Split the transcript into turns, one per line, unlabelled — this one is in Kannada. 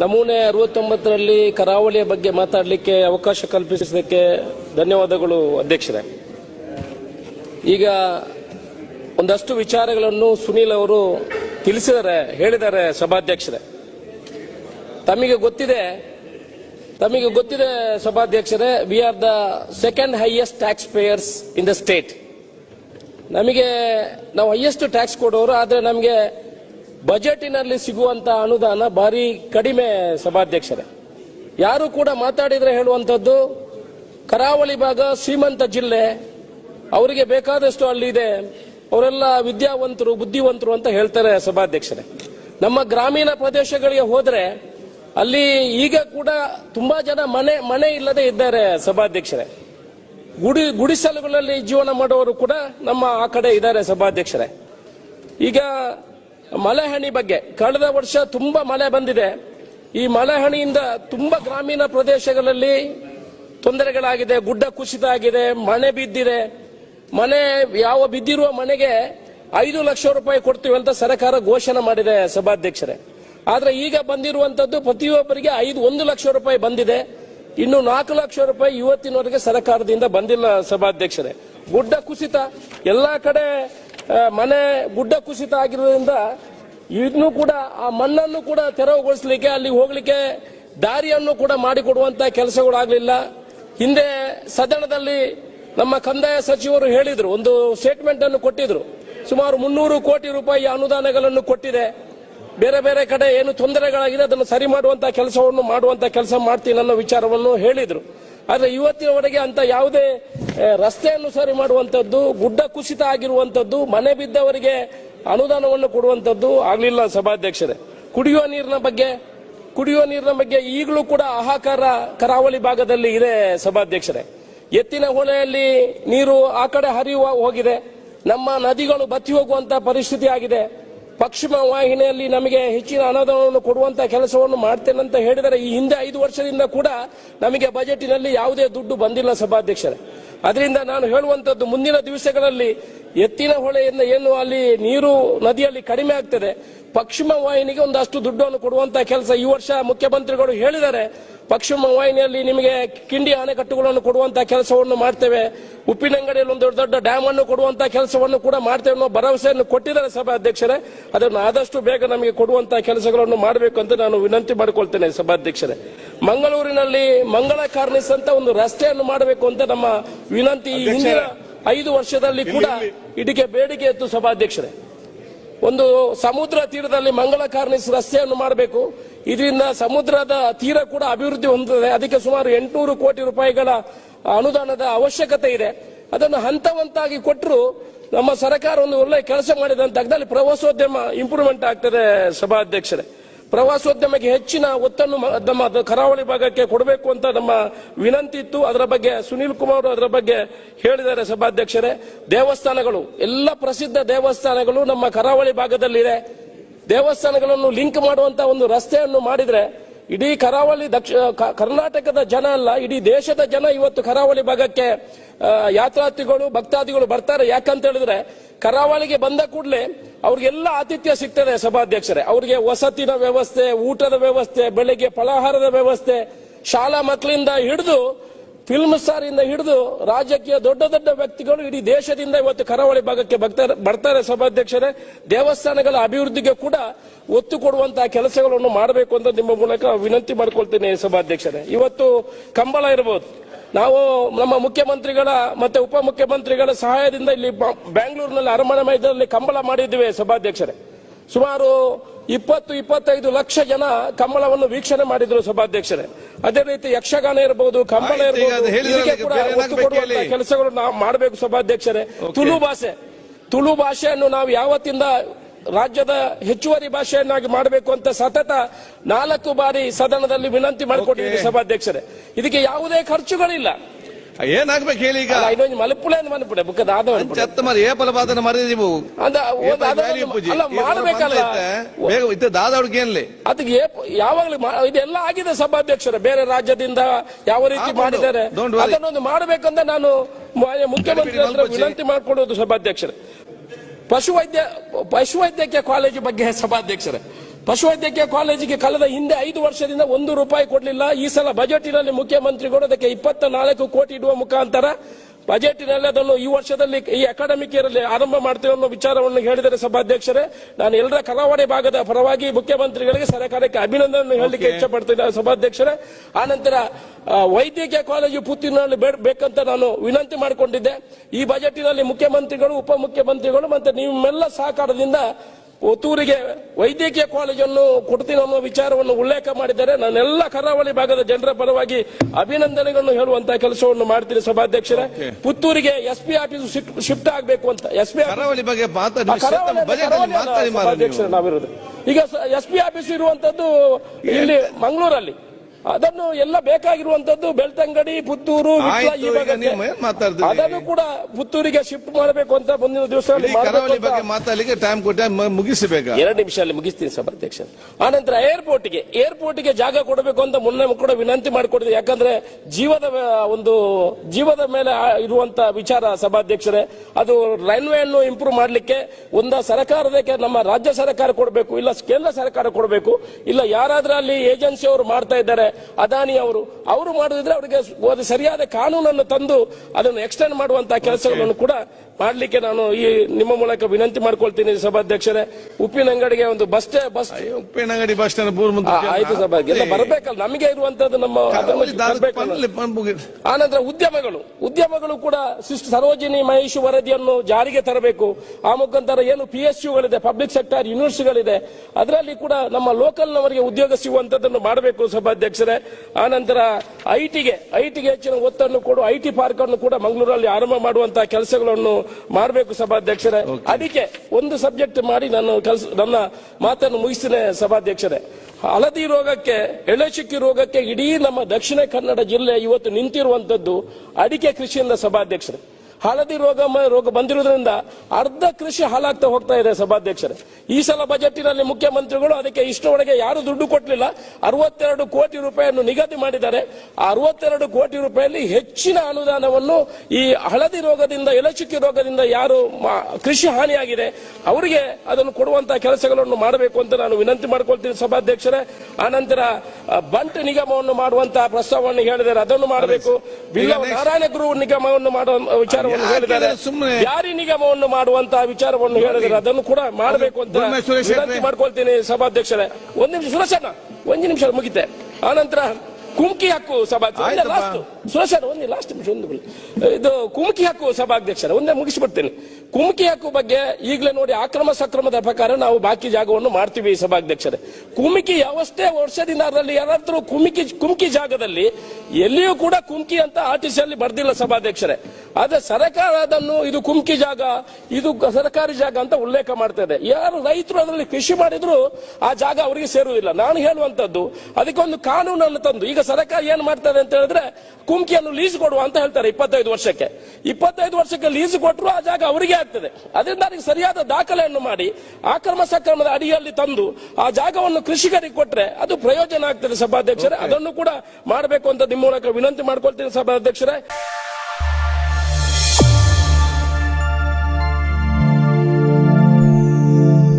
ನಮೂನೆ ಅರವತ್ತೊಂಬತ್ತರಲ್ಲಿ ಕರಾವಳಿಯ ಬಗ್ಗೆ ಮಾತಾಡಲಿಕ್ಕೆ ಅವಕಾಶ ಕಲ್ಪಿಸಿದ್ದಕ್ಕೆ ಧನ್ಯವಾದಗಳು ಅಧ್ಯಕ್ಷರೇ. ಈಗ ಒಂದಷ್ಟು ವಿಚಾರಗಳನ್ನು ಸುನೀಲ್ ಅವರು ತಿಳಿಸಿದರೆ ಹೇಳಿದ್ದಾರೆ ಸಭಾಧ್ಯಕ್ಷರೇ. ತಮಗೆ ಗೊತ್ತಿದೆ ತಮಗೆ ಗೊತ್ತಿದೆ ಸಭಾಧ್ಯಕ್ಷರೇ we are the second highest tax payers in the state ನಮಗೆ, ನಾವು ಹೈಯೆಸ್ಟ್ ಟ್ಯಾಕ್ಸ್ ಕೊಡೋರು, ಆದರೆ ನಮಗೆ ಬಜೆಟಿನಲ್ಲಿ ಸಿಗುವಂತ ಅನುದಾನ ಭಾರಿ ಕಡಿಮೆ ಸಭಾಧ್ಯಕ್ಷರೇ. ಯಾರು ಕೂಡ ಮಾತಾಡಿದ್ರೆ ಹೇಳುವಂಥದ್ದು, ಕರಾವಳಿ ಭಾಗ ಶ್ರೀಮಂತ ಜಿಲ್ಲೆ, ಅವರಿಗೆ ಬೇಕಾದಷ್ಟು ಅಲ್ಲಿ ಇದೆ, ಅವರೆಲ್ಲ ವಿದ್ಯಾವಂತರು, ಬುದ್ಧಿವಂತರು ಅಂತ ಹೇಳ್ತಾರೆ ಸಭಾಧ್ಯಕ್ಷರೇ. ನಮ್ಮ ಗ್ರಾಮೀಣ ಪ್ರದೇಶಗಳಿಗೆ ಹೋದ್ರೆ, ಅಲ್ಲಿ ಈಗ ಕೂಡ ತುಂಬಾ ಜನ ಮನೆ ಮನೆ ಇಲ್ಲದೆ ಇದ್ದಾರೆ ಸಭಾಧ್ಯಕ್ಷರೇ. ಗುಡಿ ಗುಡಿಸಲುಗಳಲ್ಲಿ ಜೀವನ ಮಾಡುವವರು ಕೂಡ ನಮ್ಮ ಆ ಕಡೆ ಇದ್ದಾರೆ ಸಭಾಧ್ಯಕ್ಷರೇ. ಈಗ ಮಳೆಹಣಿ ಬಗ್ಗೆ. ಕಳೆದ ವರ್ಷ ತುಂಬಾ ಮಳೆ ಬಂದಿದೆ. ಈ ಮಳೆಹಣಿಯಿಂದ ತುಂಬಾ ಗ್ರಾಮೀಣ ಪ್ರದೇಶಗಳಲ್ಲಿ ತೊಂದರೆಗಳಾಗಿದೆ, ಗುಡ್ಡ ಕುಸಿತ ಆಗಿದೆ ಮನೆ ಬಿದ್ದಿದೆ. ಮನೆ ಯಾವ ಬಿದ್ದಿರುವ ಮನೆಗೆ ಐದು ಲಕ್ಷ ರೂಪಾಯಿ ಕೊಡ್ತೀವಿ ಅಂತ ಸರ್ಕಾರ ಘೋಷಣೆ ಮಾಡಿದೆ ಸಭಾಧ್ಯಕ್ಷರೇ. ಆದ್ರೆ ಈಗ ಬಂದಿರುವಂತದ್ದು ಪ್ರತಿಯೊಬ್ಬರಿಗೆ ಐದು, ಒಂದು ಲಕ್ಷ ರೂಪಾಯಿ ಬಂದಿದೆ. ಇನ್ನು ನಾಲ್ಕು ಲಕ್ಷ ರೂಪಾಯಿ ಇವತ್ತಿನವರೆಗೆ ಸರ್ಕಾರದಿಂದ ಬಂದಿಲ್ಲ ಸಭಾಧ್ಯಕ್ಷರೇ. ಗುಡ್ಡ ಕುಸಿತ, ಎಲ್ಲಾ ಕಡೆ ಮನೆ ಗುಡ್ಡ ಕುಸಿತ ಆಗಿರೋದ್ರಿಂದ ಇನ್ನೂ ಕೂಡ ಆ ಮಣ್ಣನ್ನು ಕೂಡ ತೆರವುಗೊಳಿಸಲಿಕ್ಕೆ, ಅಲ್ಲಿ ಹೋಗ್ಲಿಕ್ಕೆ ದಾರಿಯನ್ನು ಕೂಡ ಮಾಡಿಕೊಡುವಂತ ಕೆಲಸಗಳಾಗಲಿಲ್ಲ. ಹಿಂದೆ ಸದನದಲ್ಲಿ ನಮ್ಮ ಕಂದಾಯ ಸಚಿವರು ಹೇಳಿದ್ರು, ಒಂದು ಸ್ಟೇಟ್ಮೆಂಟ್ ಅನ್ನು ಕೊಟ್ಟಿದ್ರು. ಸುಮಾರು ಮುನ್ನೂರು ಕೋಟಿ ರೂಪಾಯಿ ಅನುದಾನಗಳನ್ನು ಕೊಟ್ಟಿದೆ. ಬೇರೆ ಬೇರೆ ಕಡೆ ಏನು ತೊಂದರೆಗಳಾಗಿದೆ, ಅದನ್ನು ಸರಿ ಮಾಡುವಂತ ಕೆಲಸವನ್ನು ಮಾಡುವಂತ ಕೆಲಸ ಮಾಡ್ತೀನಿ ಅನ್ನೋ ವಿಚಾರವನ್ನು ಹೇಳಿದ್ರು. ಆದ್ರೆ ಇವತ್ತಿನವರೆಗೆ ಅಂತ ಯಾವುದೇ ರಸ್ತೆಯನ್ನು ಸರಿ ಮಾಡುವಂತದ್ದು ಗುಡ್ಡ ಕುಸಿತ ಆಗಿರುವಂತದ್ದು ಮನೆ ಬಿದ್ದವರಿಗೆ ಅನುದಾನವನ್ನು ಕೊಡುವಂತದ್ದು ಆಗಲಿಲ್ಲ ಸಭಾಧ್ಯಕ್ಷರೇ. ಕುಡಿಯುವ ನೀರಿನ ಬಗ್ಗೆ, ಕುಡಿಯುವ ನೀರಿನ ಬಗ್ಗೆ ಈಗಲೂ ಕೂಡ ಆಹಾಕಾರ ಕರಾವಳಿ ಭಾಗದಲ್ಲಿ ಇದೆ ಸಭಾಧ್ಯಕ್ಷರೇ. ಎತ್ತಿನ ಹೊಳೆಯಲ್ಲಿ ನೀರು ಆ ಕಡೆ ಹರಿಯುವ ಹೋಗಿದೆ. ನಮ್ಮ ನದಿಗಳು ಬತ್ತಿ ಹೋಗುವಂತ ಪರಿಸ್ಥಿತಿ ಆಗಿದೆ. ಪಶ್ಚಿಮ ವಾಹಿನಿಯಲ್ಲಿ ನಮಗೆ ಹೆಚ್ಚಿನ ಅನುದಾನವನ್ನು ಕೊಡುವಂತ ಕೆಲಸವನ್ನು ಮಾಡ್ತೇನೆ ಅಂತ ಹೇಳಿದರೆ ಈ ಹಿಂದೆ ಐದು ವರ್ಷದಿಂದ ಕೂಡ ನಮಗೆ ಬಜೆಟಿನಲ್ಲಿ ಯಾವುದೇ ದುಡ್ಡು ಬಂದಿಲ್ಲ ಸಭಾಧ್ಯಕ್ಷರೇ. ಅದರಿಂದ ನಾನು ಹೇಳುವಂತದ್ದು ಮುಂದಿನ ದಿವಸಗಳಲ್ಲಿ ಎತ್ತಿನ ಹೊಳೆಯಿಂದ ಏನು ಅಲ್ಲಿ ನೀರು ನದಿಯಲ್ಲಿ ಕಡಿಮೆ ಆಗ್ತದೆ, ಪಶ್ಚಿಮ ವಾಹಿನಿಗೆ ಒಂದಷ್ಟು ದುಡ್ಡನ್ನು ಕೊಡುವಂತಹ ಕೆಲಸ ಈ ವರ್ಷ ಮುಖ್ಯಮಂತ್ರಿಗಳು ಹೇಳಿದ್ದಾರೆ. ಪಶ್ಚಿಮ ವಾಹಿನಿಯಲ್ಲಿ ನಿಮಗೆ ಕಿಂಡಿ ಅಣೆಕಟ್ಟುಗಳನ್ನು ಕೊಡುವಂತಹ ಕೆಲಸವನ್ನು ಮಾಡ್ತೇವೆ, ಉಪ್ಪಿನಂಗಡಿಯಲ್ಲಿ ಒಂದು ದೊಡ್ಡ ದೊಡ್ಡ ಡ್ಯಾಮ್ ಅನ್ನು ಕೊಡುವಂತಹ ಕೆಲಸವನ್ನು ಕೂಡ ಮಾಡ್ತೇವೆ ಅನ್ನೋ ಭರವಸೆಯನ್ನು ಕೊಟ್ಟಿದ್ದಾರೆ ಸಭಾಧ್ಯಕ್ಷರೇ. ಅದನ್ನು ಆದಷ್ಟು ಬೇಗ ನಮಗೆ ಕೊಡುವಂತಹ ಕೆಲಸಗಳನ್ನು ಮಾಡಬೇಕು ಅಂತ ನಾನು ವಿನಂತಿ ಮಾಡಿಕೊಳ್ತೇನೆ ಸಭಾಧ್ಯಕ್ಷರೇ. ಮಂಗಳೂರಿನಲ್ಲಿ ಮಂಗಳ ಕಾರ್ನಿಸ್ ಅಂತ ಒಂದು ರಸ್ತೆಯನ್ನು ಮಾಡಬೇಕು ಅಂತ ನಮ್ಮ ವಿನಂತಿ ಈ ಹಿಂದಿನ ಐದು ವರ್ಷದಲ್ಲಿ ಕೂಡ ಇದಕ್ಕೆ ಬೇಡಿಕೆ ಇತ್ತು ಸಭಾಧ್ಯಕ್ಷರೇ. ಒಂದು ಸಮುದ್ರ ತೀರದಲ್ಲಿ ಮಂಗಳ ಕಾರ್ನಿಸ್ ರಸ್ತೆಯನ್ನು ಮಾಡಬೇಕು. ಇದರಿಂದ ಸಮುದ್ರದ ತೀರ ಕೂಡ ಅಭಿವೃದ್ಧಿ ಹೊಂದುತ್ತದೆ. ಅದಕ್ಕೆ ಸುಮಾರು ಎಂಟುನೂರು ಕೋಟಿ ರೂಪಾಯಿಗಳ ಅನುದಾನದ ಅವಶ್ಯಕತೆ ಇದೆ. ಅದನ್ನು ಹಂತ ಹಂತವಾಗಿ ಕೊಟ್ಟರು ನಮ್ಮ ಸರ್ಕಾರ ಒಂದು ಒಳ್ಳೆ ಕೆಲಸ ಮಾಡಿದೆ ಪ್ರವಾಸೋದ್ಯಮ ಇಂಪ್ರೂವ್ಮೆಂಟ್ ಆಗ್ತದೆ ಸಭಾಧ್ಯಕ್ಷರೇ. ಪ್ರವಾಸೋದ್ಯಮಕ್ಕೆ ಹೆಚ್ಚಿನ ಒತ್ತನ್ನು ನಮ್ಮ ಕರಾವಳಿ ಭಾಗಕ್ಕೆ ಕೊಡಬೇಕು ಅಂತ ನಮ್ಮ ವಿನಂತಿ ಇತ್ತು. ಅದರ ಬಗ್ಗೆ ಸುನೀಲ್ ಕುಮಾರ್ ಅದರ ಬಗ್ಗೆ ಹೇಳಿದ್ದಾರೆ ಸಭಾಧ್ಯಕ್ಷರೇ. ದೇವಸ್ಥಾನಗಳು, ಎಲ್ಲ ಪ್ರಸಿದ್ಧ ದೇವಸ್ಥಾನಗಳು ನಮ್ಮ ಕರಾವಳಿ ಭಾಗದಲ್ಲಿದೆ. ದೇವಸ್ಥಾನಗಳನ್ನು ಲಿಂಕ್ ಮಾಡುವಂತ ಒಂದು ರಸ್ತೆಯನ್ನು ಮಾಡಿದ್ರೆ ಇಡೀ ಕರಾವಳಿ ದಕ್ಷಿಣ ಕರ್ನಾಟಕದ ಜನ ಅಲ್ಲ, ಇಡೀ ದೇಶದ ಜನ ಇವತ್ತು ಕರಾವಳಿ ಭಾಗಕ್ಕೆ ಯಾತ್ರಾರ್ಥಿಗಳು, ಭಕ್ತಾದಿಗಳು ಬರ್ತಾರೆ. ಯಾಕಂತ ಹೇಳಿದ್ರೆ, ಕರಾವಳಿಗೆ ಬಂದ ಕೂಡಲೇ ಅವ್ರಿಗೆಲ್ಲ ಆತಿಥ್ಯ ಸಿಗ್ತದೆ ಸಭಾಧ್ಯಕ್ಷರೇ. ಅವ್ರಿಗೆ ವಸತಿನ ವ್ಯವಸ್ಥೆ, ಊಟದ ವ್ಯವಸ್ಥೆ, ಬೆಳಿಗ್ಗೆ ಫಲಾಹಾರದ ವ್ಯವಸ್ಥೆ, ಶಾಲಾ ಮಕ್ಕಳಿಂದ ಹಿಡಿದು ಫಿಲ್ಮ್ ಸ್ಟಾರ್ ಹಿಡಿದು ರಾಜಕೀಯ ದೊಡ್ಡ ದೊಡ್ಡ ವ್ಯಕ್ತಿಗಳು ಇಡೀ ದೇಶದಿಂದ ಇವತ್ತು ಕರಾವಳಿ ಭಾಗಕ್ಕೆ ಬರ್ತಾರೆ ಸಭಾಧ್ಯಕ್ಷರೇ. ದೇವಸ್ಥಾನಗಳ ಅಭಿವೃದ್ಧಿಗೆ ಕೂಡ ಒತ್ತು ಕೊಡುವಂತಹ ಕೆಲಸಗಳನ್ನು ಮಾಡಬೇಕು ಅಂತ ನಿಮ್ಮ ಮೂಲಕ ವಿನಂತಿ ಮಾಡ್ಕೊಳ್ತೇನೆ ಸಭಾಧ್ಯಕ್ಷರೇ. ಇವತ್ತು ಕಂಬಳ ಇರಬಹುದು ನಾವು ನಮ್ಮ ಮುಖ್ಯಮಂತ್ರಿಗಳ ಮತ್ತೆ ಉಪಮುಖ್ಯಮಂತ್ರಿಗಳ ಸಹಾಯದಿಂದ ಇಲ್ಲಿ ಬ- ಬೆಂಗಳೂರಿನಲ್ಲಿ ಅರಮನೆ ಮೈದಾನದಲ್ಲಿ ಕಂಬಳ ಮಾಡಿದ್ದೇವೆ ಸಭಾಧ್ಯಕ್ಷರೇ. ಸುಮಾರು ಇಪ್ಪತ್ತು ಇಪ್ಪತ್ತೈದು ಲಕ್ಷ ಜನ ಕಂಬಳವನ್ನು ವೀಕ್ಷಣೆ ಮಾಡಿದ್ರು ಸಭಾಧ್ಯಕ್ಷರೇ. ಅದೇ ರೀತಿ ಯಕ್ಷಗಾನ ಇರಬಹುದು ಕಂಬಳ ಇರಬಹುದು. ಕೆಲಸಗಳು ನಾವು ಮಾಡಬೇಕು ಸಭಾಧ್ಯಕ್ಷರೇ. ತುಳು ಭಾಷೆ. ತುಳು ಭಾಷೆಯನ್ನು ನಾವು ಯಾವತ್ತಿಂದ ರಾಜ್ಯದ ಹೆಚ್ಚುವರಿ ಭಾಷೆಯನ್ನಾಗಿ ಮಾಡಬೇಕು ಅಂತ ಸತತ ನಾಲ್ಕು ಬಾರಿ ಸದನದಲ್ಲಿ ವಿನಂತಿ ಮಾಡಿಕೊಂಡಿದ್ದೀವಿ ಸಭಾಧ್ಯಕ್ಷರೇ. ಇದಕ್ಕೆ ಯಾವುದೇ ಖರ್ಚುಗಳಿಲ್ಲ.
ಏನಾಗ್ಬೇಕು ಹೇಳಿ ಈಗ
ಅಲ್ಲ, ಮಲಪುಳೆ ಅಂತ ಮನಪುಡೆ ಬುಕ್ಕದ ಆದ.
ಚೆತ್ತ ಮರಿ ಏ ಫಲಪಾತನ ಮರಿ ನೀವು
ಅಂದ ಒಂದು ಅದನ್ನು ಅಲ್ಲ ಮಾಡಬೇಕಲ್ಲ
ಬೇಗ ಇತ್ತ ದಾದವ್ರಿಗೆ ಏನ್ಲಿ
ಅದಕ್ಕೆ ಏಪ್- ಯಾವಾಗ್ಲೂ ಮಾ- ಇದೆಲ್ಲ ಆಗಿದೆ ಸಭಾಧ್ಯಕ್ಷರು ಬೇರೆ ರಾಜ್ಯದಿಂದ ಯಾವ ರೀತಿ
ಆಗ್ಬೋದು.
ಮಾಡಿದ್ದಾರೆ
Don't worry.
ಅದನ್ನೊಂದು ಮಾಡಬೇಕಂತ ನಾನು ಮಾನ್ಯ ಮುಖ್ಯಮಂತ್ರಿ ಹತ್ರ
ಮಲ್ಪಚ್ಚಿ.
ವಿನಂತಿ ಮಾಡ್ಕೊಳ್ಳೋದು ಸಭಾಧ್ಯಕ್ಷರೇ ಪಶುವೈದ್ಯ ಪಶುವೈದ್ಯಕೀಯ ಕಾಲೇಜು ಬಗ್ಗೆ ಸಭಾಧ್ಯಕ್ಷರೇ ಪಶುವೈದ್ಯಕೀಯ ಕಾಲೇಜಿಗೆ ಕಳೆದ ಹಿಂದೆ ಐದು ವರ್ಷದಿಂದ ಒಂದು ರೂಪಾಯಿ ಕೊಡಲಿಲ್ಲ. ಈ ಸಲ ಬಜೆಟಿನಲ್ಲಿ ಮುಖ್ಯಮಂತ್ರಿಗಳು ಅದಕ್ಕೆ ಇಪ್ಪತ್ತ ನಾಲ್ಕು ಕೋಟಿ ಇಡುವ ಮುಖಾಂತರ ಬಜೆಟ್ನಲ್ಲಿ ಅದನ್ನು ಈ ವರ್ಷದಲ್ಲಿ ಈ ಅಕಾಡೆಮಿಕ್ ಇಯರ್ ಅಲ್ಲಿ ಆರಂಭ ಮಾಡ್ತೇವೆ ಅನ್ನೋ ವಿಚಾರವನ್ನು ಹೇಳಿದರೆ ಸಭಾಧ್ಯಕ್ಷರೇ. ನಾನು ಎಲ್ಲರ ಕರಾವಳಿ ಭಾಗದ ಪರವಾಗಿ ಮುಖ್ಯಮಂತ್ರಿಗಳಿಗೆ ಸರ್ಕಾರಕ್ಕೆ ಅಭಿನಂದನೆ ಹೇಳಲಿಕ್ಕೆ
ಇಚ್ಛೆ
ಇಷ್ಟಪಡ್ತೇನೆ ಸಭಾಧ್ಯಕ್ಷರೇ. ಆನಂತರ ವೈದ್ಯಕೀಯ ಕಾಲೇಜು ಪುತ್ತಿನಲ್ಲಿ ಬೇಕಂತ ನಾನು ವಿನಂತಿ ಮಾಡಿಕೊಂಡಿದ್ದೆ. ಈ ಬಜೆಟಿನಲ್ಲಿ ಮುಖ್ಯಮಂತ್ರಿಗಳು ಉಪಮುಖ್ಯಮಂತ್ರಿಗಳು ಮತ್ತೆ ನಿಮ್ಮೆಲ್ಲ ಸಹಕಾರದಿಂದ ಪುತ್ತೂರಿಗೆ ವೈದ್ಯಕೀಯ ಕಾಲೇಜನ್ನು ಕೊಡ್ತೀನಿ ಅನ್ನೋ ವಿಚಾರವನ್ನು ಉಲ್ಲೇಖ ಮಾಡಿದರೆ ನಾನೆಲ್ಲ ಕರಾವಳಿ ಭಾಗದ ಜನರ ಪರವಾಗಿ ಅಭಿನಂದನೆಗಳನ್ನು ಹೇಳುವಂತಹ ಕೆಲಸವನ್ನು ಮಾಡ್ತೀನಿ ಸಭಾಧ್ಯಕ್ಷರೇ. ಪುತ್ತೂರಿಗೆ ಎಸ್ ಪಿ ಆಫೀಸ್ ಶಿಫ್ಟ್ ಆಗಬೇಕು ಅಂತ. ಎಸ್ ಪಿ
ಕರಾವಳಿ ಬಗ್ಗೆ
ಸಭಾಧ್ಯಕ್ಷರೇ
ನೀವು.
ನಾವಿರೋದು. ಈಗ ಎಸ್ ಪಿ ಆಫೀಸ್ ಇರುವಂತದ್ದು ಇಲ್ಲಿ ಮಂಗಳೂರಲ್ಲಿ. ಅದನ್ನು ಎಲ್ಲ ಬೇಕಾಗಿರುವಂತದ್ದು ಬೆಳ್ತಂಗಡಿ ಪುತ್ತೂರು ಅದನ್ನು ಕೂಡ ಪುತ್ತೂರಿಗೆ ಶಿಫ್ಟ್ ಮಾಡಬೇಕು ಅಂತ ಮುಂದಿನ ದಿವಸ
ಮಾತಾಡ್ಲಿಕ್ಕೆ ಟೈಮ್ ಕೊಟ್ಟ ಮುಗಿಸಬೇಕು
ಎರಡು ನಿಮಿಷದಲ್ಲಿ ಮುಗಿಸ್ತೀನಿ ಸಭಾಧ್ಯಕ್ಷ ಆನಂತರ ಏರ್ಪೋರ್ಟ್ಗೆ ಏರ್ಪೋರ್ಟ್ಗೆ ಜಾಗ ಕೊಡಬೇಕು ಅಂತ ಮುನ್ನ ಕೂಡ ವಿನಂತಿ ಮಾಡಿಕೊಡಿದೆ. ಯಾಕಂದ್ರೆ ಜೀವದ ಒಂದು ಜೀವದ ಮೇಲೆ ಇರುವಂತ ವಿಚಾರ ಸಭಾಧ್ಯಕ್ಷರೇ ಅದು ರೈಲ್ವೆ ಅನ್ನು ಇಂಪ್ರೂವ್ ಮಾಡಲಿಕ್ಕೆ ಒಂದ ಸರ್ಕಾರದಕ್ಕೆ ನಮ್ಮ ರಾಜ್ಯ ಸರ್ಕಾರ ಕೊಡಬೇಕು ಇಲ್ಲ ಕೇಂದ್ರ ಸರ್ಕಾರ ಕೊಡಬೇಕು ಇಲ್ಲ ಯಾರಾದ್ರೂ ಅಲ್ಲಿ ಏಜೆನ್ಸಿ ಅವರು ಮಾಡ್ತಾ ಇದ್ದಾರೆ ಅದಾನಿ ಅವರು ಅವರು ಮಾಡುದಿದ್ರೆ ಅವರಿಗೆ ಒಂದು ಸರಿಯಾದ ಕಾನೂನನ್ನು ತಂದು ಅದನ್ನು ಎಕ್ಸ್ಟೆಂಡ್ ಮಾಡುವಂತಹ ಕೆಲಸಗಳನ್ನು ಕೂಡ ಮಾಡಲಿಕ್ಕೆ ನಾನು ಈ ನಿಮ್ಮ ಮೂಲಕ ವಿನಂತಿ ಮಾಡ್ಕೊಳ್ತೀನಿ ಸಭಾಧ್ಯಕ್ಷರೇ. ಉಪ್ಪಿನ ಅಂಗಡಿಗೆ ಒಂದು bus bus
Uppinangadi bus stand
ಆಯ್ತು ಸಭಾ ಬರಬೇಕಲ್ಲ ನಮಗೆ ಇರುವಂತದ್ದು ನಮ್ಮ ಆನಂತರ ಉದ್ಯಮಗಳು ಉದ್ಯಮಗಳು ಕೂಡ ಸರೋಜಿನಿ ಮಹೇಶ್ ವರದಿಯನ್ನು ಜಾರಿಗೆ ತರಬೇಕು. ಆ ಮುಖಾಂತರ ಏನು ಪಿ ಎಸ್ ಯುಗಳಿದೆ ಪಬ್ಲಿಕ್ ಸೆಕ್ಟರ್ ಯೂನಿವರ್ಸಿಟಿಗಳಿದೆ ಅದರಲ್ಲಿ ಕೂಡ ನಮ್ಮ ಲೋಕಲ್ನವರಿಗೆ ಉದ್ಯೋಗ ಸಿಗುವಂತದ್ದನ್ನು ಮಾಡಬೇಕು ಸಭಾಧ್ಯಕ್ಷರೇ ಆನಂತರ ಐಟಿಗೆ ಐಟಿಗೆ ಹೆಚ್ಚಿನ ಒತ್ತನ್ನು ಕೊಡು ಐಟಿ ಪಾರ್ಕ್ ಅನ್ನು ಕೂಡ ಮಂಗಳೂರಲ್ಲಿ ಆರಂಭ ಮಾಡುವಂತಹ ಕೆಲಸಗಳನ್ನು ಮಾಡಬೇಕು ಸಭಾಧ್ಯಕ್ಷರೇ. ಅದಕ್ಕೆ ಒಂದು ಸಬ್ಜೆಕ್ಟ್ ಮಾಡಿ ನಾನು ಕೆಲಸ ನನ್ನ ಮಾತನ್ನು ಮುಗಿಸ್ತೇನೆ ಸಭಾಧ್ಯಕ್ಷರೇ. ಹಳದಿ ರೋಗಕ್ಕೆ ಎಳೆಚುಕ್ಕಿ ರೋಗಕ್ಕೆ ಇಡೀ ನಮ್ಮ ದಕ್ಷಿಣ ಕನ್ನಡ ಜಿಲ್ಲೆ ಇವತ್ತು ನಿಂತಿರುವಂತದ್ದು ಅಡಿಕೆ ಕೃಷಿಯಿಂದ ಸಭಾಧ್ಯಕ್ಷರೇ. ಹಳದಿ ರೋಗ ರೋಗ ಬಂದಿರುವುದರಿಂದ ಅರ್ಧ ಕೃಷಿ ಹಾಳಾಗ್ತಾ ಹೋಗ್ತಾ ಇದೆ ಸಭಾಧ್ಯಕ್ಷರೇ. ಈ ಸಲ ಬಜೆಟಿನಲ್ಲಿ ಮುಖ್ಯಮಂತ್ರಿಗಳು ಅದಕ್ಕೆ ಇಷ್ಟರೊಳಗೆ ಯಾರು ದುಡ್ಡು ಕೊಟ್ಟಲಿಲ್ಲ ಅರವತ್ತೆರಡು ಕೋಟಿ ರೂಪಾಯಿಯನ್ನು ನಿಗದಿ ಮಾಡಿದ್ದಾರೆ. ಆ ಅರವತ್ತೆರಡು ಕೋಟಿ ರೂಪಾಯಿಯಲ್ಲಿ ಹೆಚ್ಚಿನ ಅನುದಾನವನ್ನು ಈ ಹಳದಿ ರೋಗದಿಂದ ಎಲಚುಕ್ಕಿ ರೋಗದಿಂದ ಯಾರು ಕೃಷಿ ಹಾನಿಯಾಗಿದೆ ಅವರಿಗೆ ಅದನ್ನು ಕೊಡುವಂತಹ ಕೆಲಸಗಳನ್ನು ಮಾಡಬೇಕು ಅಂತ ನಾನು ವಿನಂತಿ ಮಾಡ್ಕೊಳ್ತೀನಿ ಸಭಾಧ್ಯಕ್ಷರೇ. ಆನಂತರ ಬಂಟ್ ನಿಗಮವನ್ನು ಮಾಡುವಂತಹ ಪ್ರಸ್ತಾವವನ್ನು ಹೇಳಿದರೆ ಅದನ್ನು ಮಾಡಬೇಕು. ನಾರಾಯಣ ಗುರು ನಿಗಮವನ್ನು ಮಾಡುವ ವಿಚಾರವನ್ನು
ಯಾಕೆ
ಹೇಳಿದ್ದಾರೆ
ಸುಮ್ಮನೆ
ಜಾರಿ ನಿಗಮವನ್ನು ಮಾಡುವಂತಹ ವಿಚಾರವನ್ನು ಹೇಳಿದ್ರೆ ಅದನ್ನು ಕೂಡ ಮಾಡಬೇಕು ಅಂತ ವಿನಂತಿ. ಮಾಡ್ಕೊಳ್ತೀನಿ ಸಭಾಧ್ಯಕ್ಷರೇ ಒಂದ್ ನಿಮಿಷ ಸುರೇಶಣ್ಣ ಒಂದು ನಿಮಿಷ ಮುಗಿತೆ ಆನಂತರ ಕುಮ್ಕಿ ಹಕ್ಕು ಸಭಾಧ್ಯಕ್ಷ. ಲಾಸ್ಟ್ ಸುರೇಶಣ್ಣ ಒಂದೇ ಲಾಸ್ಟ್ ನಿಮಿಷ ಒಂದು. ಇದು ಕುಮ್ಕಿ ಹಕ್ಕು ಸಭಾಧ್ಯಕ್ಷರ ಒಂದೇ ಮುಗಿಸ್ಬಿಡ್ತೇನೆ. ಕುಮ್ಕಿ ಹಕ್ಕು ಬಗ್ಗೆ ಈಗಲೇ ನೋಡಿ ಅಕ್ರಮ ಸಕ್ರಮದ ಪ್ರಕಾರ ನಾವು ಬಾಕಿ ಜಾಗವನ್ನು ಮಾಡ್ತೀವಿ ಈ ಸಭಾಧ್ಯಕ್ಷರೇ. ಕುಮಿಕಿ ವ್ಯವಸ್ಥೆ ವರ್ಷದಿಂದ ಅದರಲ್ಲಿ ಯಾರಾದ್ರೂ ಕುಮಿಕಿ ಕುಮ್ಕಿ ಜಾಗದಲ್ಲಿ ಎಲ್ಲಿಯೂ ಕೂಡ ಕುಮ್ಕಿ ಅಂತ ಆರ್ಟಿಸಿಯಲ್ಲಿ ಬರ್ದಿಲ್ಲ ಸಭಾಧ್ಯಕ್ಷರೇ. ಆದ್ರೆ ಸರ್ಕಾರ ಅದನ್ನು ಇದು ಕುಮ್ಕಿ ಜಾಗ ಇದು ಸರ್ಕಾರಿ ಜಾಗ ಅಂತ ಉಲ್ಲೇಖ ಮಾಡ್ತಾ ಇದೆ. ಯಾರು ರೈತರು ಅದರಲ್ಲಿ ಕೃಷಿ ಮಾಡಿದ್ರು ಆ ಜಾಗ ಅವರಿಗೆ ಸೇರುವುದಿಲ್ಲ. ನಾನು ಹೇಳುವಂತದ್ದು ಅದಕ್ಕೊಂದು ಕಾನೂನನ್ನು ತಂದು ಈಗ ಸರ್ಕಾರ ಏನ್ ಮಾಡ್ತದೆ ಅಂತ ಹೇಳಿದ್ರೆ ಕುಮ್ಕಿಯನ್ನು ಲೀಸ್ ಕೊಡುವ ಅಂತ ಹೇಳ್ತಾರೆ ಇಪ್ಪತ್ತೈದು ವರ್ಷಕ್ಕೆ. ಇಪ್ಪತ್ತೈದು ವರ್ಷಕ್ಕೆ ಲೀಸ್ ಕೊಟ್ಟರು ಆ ಜಾಗ ಅವರಿಗೆ ಆಗ್ತದೆ. ಅದರಿಂದ ಅದಕ್ಕೆ ಸರಿಯಾದ ದಾಖಲೆಯನ್ನು ಮಾಡಿ ಆಕ್ರಮ ಸಕ್ರಮದ ಅಡಿಯಲ್ಲಿ ತಂದು ಆ ಜಾಗವನ್ನು ಕೃಷಿಕರಿಗೆ ಕೊಟ್ಟರೆ ಅದು ಪ್ರಯೋಜನ ಆಗ್ತದೆ ಸಭಾಧ್ಯಕ್ಷರೇ. ಅದನ್ನು ಕೂಡ ಮಾಡಬೇಕು ಅಂತ ನಿಮ್ಮ ಮೂಲಕ ವಿನಂತಿ ಮಾಡ್ಕೊಳ್ತೀನಿ ಸಭಾಧ್ಯಕ್ಷರೇ.